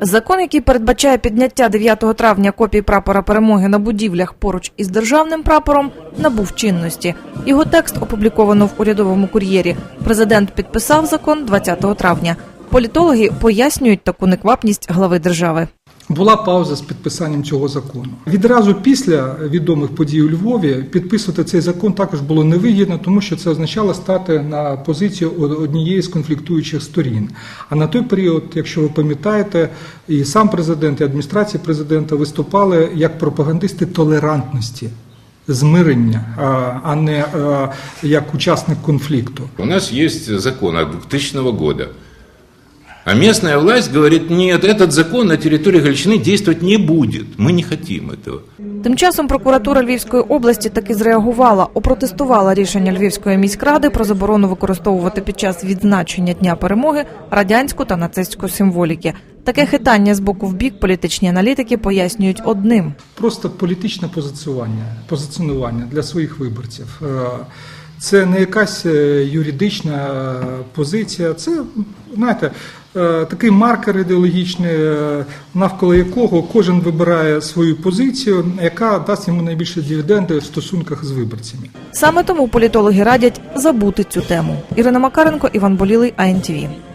Закон, який передбачає підняття 9 травня копій прапора перемоги на будівлях поруч із державним прапором, набув чинності. Його текст опубліковано в урядовому кур'єрі. Президент підписав закон 20 травня. Політологи пояснюють таку неквапність глави держави. Була пауза з підписанням цього закону. Відразу після відомих подій у Львові підписувати цей закон також було невигідно, тому що це означало стати на позицію однієї з конфліктуючих сторін. А на той період, якщо ви пам'ятаєте, і сам президент, і адміністрація президента виступали як пропагандисти толерантності. Змирення, а- не як учасник конфлікту. У нас есть закон от 2000 года. А местная власть говорит, нет, этот закон на территории Галичины действовать не будет. Мы не хотим этого. Тим часом прокуратура Львівської області таки зреагувала, опротестувала рішення Львівської міськради про заборону використовувати під час відзначення Дня перемоги радянську та нацистську символіки. Таке хитання з боку в бік політичні аналітики пояснюють одним. просто політичне позиціонування, позиціонування для своїх виборців. це не якась е, юридична е, позиція, це знаєте, е, такий маркер ідеологічний, навколо якого кожен вибирає свою позицію, яка дасть йому найбільше дивіденди в стосунках з виборцями. Саме тому політологи радять забути цю тему. Ірина Макаренко, Іван Болілий, АНТВ.